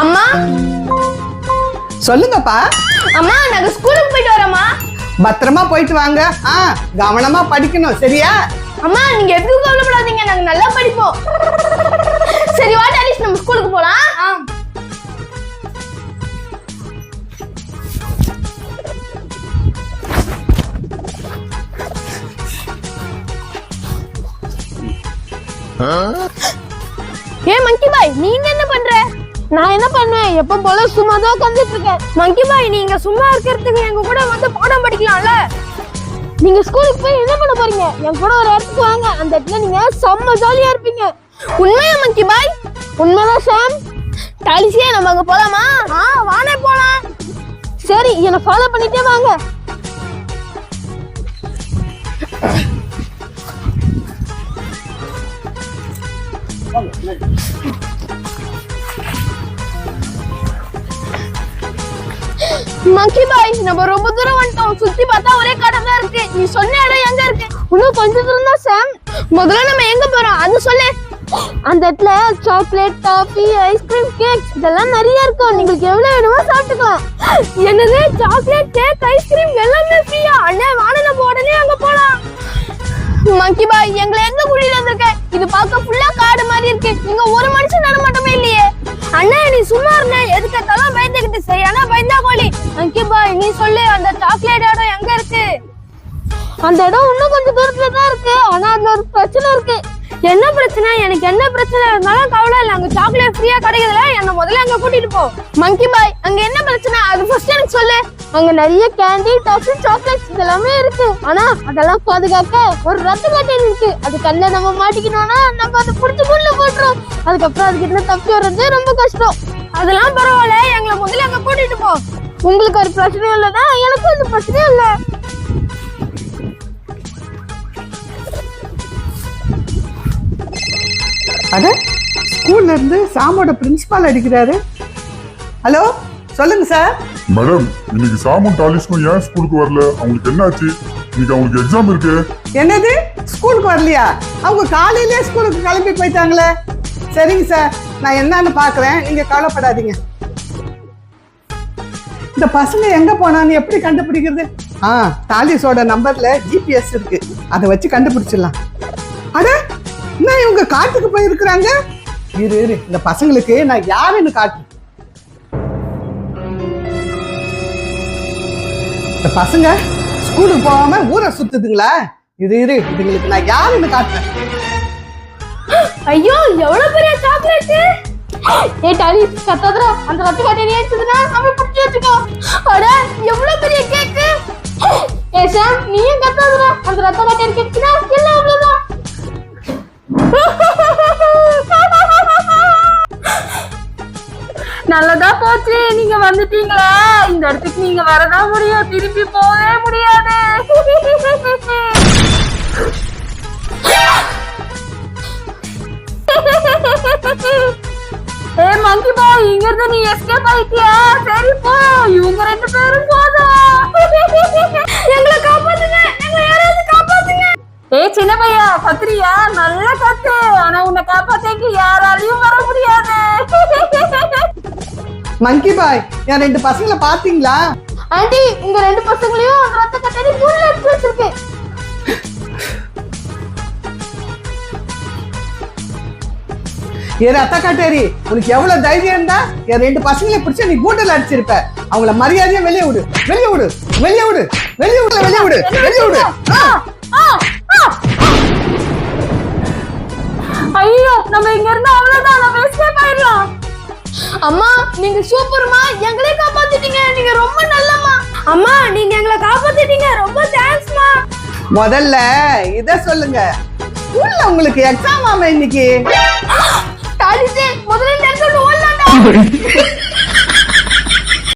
அம்மா? சொல்லுங்கப்பா. அம்மா நாங்க ஸ்கூலுக்கு போயிட்டு வரோம்மா. பத்திரமா போயிட்டு வாங்க. ஆ கவனமா படிக்கணும் சரியா? அம்மா நீங்க எதுக்கும் கவலைப்படாதீங்க நாங்க நல்லா படிப்போம். சரி வா டாலிஸ் நம்ம ஸ்கூலுக்கு போலாம். ஏ மங்கி பாய் நீங்க என்ன பண்ற? நான் என்ன பண்ணுவேன்? எப்ப போல சும்மா தான் உட்காந்துட்டு இருக்கேன் மங்கி பாய் நீங்க சும்மா இருக்கிறதுக்கு எங்க கூட வந்து பாடம் படிக்கலாம்ல? நீங்க ஸ்கூலுக்கு போய் என்ன பண்ண போறீங்க? என் கூட ஒரு இடத்துக்கு வாங்க. அந்த இடத்துல நீங்க செம்ம ஜாலியா இருப்பீங்க. உண்மையா மங்கி பாய் உண்மைதான் சாம் டாலிசியே நம்ம அங்க போலாமா? ஆ வானே போலாம். சரி என்ன ஃபாலோ பண்ணிட்டே வாங்க. மங்கி பாய் நம்ம ரொம்ப தூரம் வந்துட்டோம். சுத்தி பார்த்தா ஒரே கடை தான் இருக்கு. நீ சொன்ன இடம் எங்க இருக்கு? இன்னும் கொஞ்ச தூரம் தான் சாம் முதல்ல நம்ம எங்க போறோம்? அது சொல்லு. அந்த இடத்துல சாக்லேட் காஃபி ஐஸ்கிரீம் கேக் இதெல்லாம் நிறைய இருக்கும். உங்களுக்கு எவ்வளவு வேணுமோ சாப்பிட்டுக்கலாம். என்னது? சாக்லேட் கேக் ஐஸ்கிரீம் எல்லாமே ஃப்ரீயா அண்ணே வாங்க நம்ம உடனே அங்க போலாம். மங்கி பாய் எங்களை எந்த குடியில வந்திருக்க? இது பார்க்க ஃபுல்லா காடு மாதிரி இருக்கு. இங்க ஒரு கோழி மங்கி பாய் நீ சொல்லு அந்த சாக்லேட் இடம் எங்க இருக்கு? அந்த இடம் இன்னும் கொஞ்சம் தூரத்துல தான் இருக்கு. ஆனா அதுல ஒரு பிரச்சனை இருக்கு. என்ன பிரச்சனை? எனக்கு என்ன பிரச்சனை? இருந்தாலும் கவலை இல்லை. அங்க சாக்லேட் ஃப்ரீயா கிடைக்குதுல என்ன முதல்ல அங்க கூட்டிட்டு போ. மங்கி பாய் அங்க என்ன பிரச்சனை? அது ஃபர்ஸ்ட் எனக்கு சொல்லு. அங்க நிறைய கேண்டி டாஃபி சாக்லேட்ஸ் இதெல்லாமே இருக்கு. ஆனா அதெல்லாம் பாதுகாக்க ஒரு ரத்த கட்டை இருக்கு. அது கண்ணில் நம்ம மாட்டிக்கணும்னா நம்ம அதை புடிச்சு புள்ள போட்டுரும். அதுக்கப்புறம் அதுக்கிட்ட தப்பி வர்றது ரொம்ப கஷ்டம். அதெல்லாம் பரவாயில்ல. எங்களை முதல்ல அங்க கூட்டிட்டு போ. உங்களுக்கு ஒரு பிரச்சனையும் இல்லைன்னா எனக்கும் அந்த பிரச்சனையும் இல்லை. அட ஸ்கூல்ல இருந்து சாமோட பிரின்சிபால் அடிக்கிறாரு. ஹலோ சொல்லுங்க சார் மேடம் இன்னைக்கு சாமும் டாலிஸ்க்கும் ஏன் ஸ்கூலுக்கு வரல? அவங்களுக்கு என்னாச்சு? இன்னைக்கு அவங்களுக்கு எக்ஸாம் இருக்கு. என்னது? ஸ்கூலுக்கு வரலையா? அவங்க காலையிலே ஸ்கூலுக்கு கிளம்பி போயிட்டாங்களே. சரிங்க சார் நான் என்னன்னு பார்க்குறேன். நீங்க கவலைப்படாதீங்க. இந்த பசங்க எங்க போனான்னு எப்படி கண்டுபிடிக்கிறது? ஆ டாலிஸோட நம்பர்ல ஜிபிஎஸ் இருக்கு. அதை வச்சு கண்டுபிடிச்சிடலாம். அட என்ன இவங்க காட்டுக்கு போயிருக்கிறாங்க? இரு இரு இந்த பசங்களுக்கு நான் யாருன்னு காட்டு. இந்த பசங்க ஸ்கூலுக்கு போகாம ஊரை சுத்துதுங்களா? இது இரு இதுங்களுக்கு நான் யாருன்னு காட்டுறேன். ஐயோ எவ்வளவு பெரிய சாக்லேட் ஏ டாலி கத்தாதரா அந்த ரத்த கட்டை ஏச்சுதுனா நம்ம புடிச்சு வச்சுக்கோ. அட எவ்வளவு பெரிய கேக் ஏ சாம் நீயும் கத்தாதரா அந்த ரத்த கட்டை கேக்குனா எல்லாம் அவ்வளவுதான். நல்லதா போச்சு. நீங்க வந்துட்டீங்களா? இந்த இடத்துக்கு நீங்க வரதா முடியும். திருப்பி போகவே முடியாது. மங்கி பாய் இங்க இருந்து நீ எஸ்கேப் ஆயிட்டியா? சரி போ இவங்க ரெண்டு பேரும் போதும் எங்களை காப்பாத்துங்க எங்களை யாராவது காப்பாத்துங்க. ஏ சின்ன பையா கத்திரியா நல்லா கத்து ஆனா உன்னை காப்பாத்தேக்கு யாராலையும் வர முடியாது. மங்கி பாய் என் ரெண்டு பசங்களை பாத்தீங்களா? ஆண்டி உங்க ரெண்டு பசங்களையும் ரத்த கட்டடி தூள்ல ஏ ரத்த காட்டேரி உனக்கு எவ்வளவு தைரியம் இருந்தா என் ரெண்டு பசங்களை பிடிச்ச நீ கூண்டல் அடிச்சிருப்ப. அவங்கள மரியாதையா வெளியே விடு வெளியே விடு வெளியே விடு வெளியே விடு வெளியே விடு வெளியே விடு. ஆ. ஆ, ஆ. ஐயோ நம்ம இங்க இருந்து அவ்வளவுதான் நம்ம எஸ்கேப் ஆயிடலாம். அம்மா நீங்க சூப்பர்மா எங்களே காப்பாத்திட்டீங்க நீங்க ரொம்ப நல்லம்மா. அம்மா நீங்க எங்களை காப்பாத்திட்டீங்க ரொம்ப தேங்க்ஸ்மா முதல்ல இத சொல்லுங்க. ஸ்கூல்ல உங்களுக்கு எக்ஸாம் ஆமா இன்னைக்கு? டாலிசே முதல்ல இந்த இடத்துல ஓடலாம்டா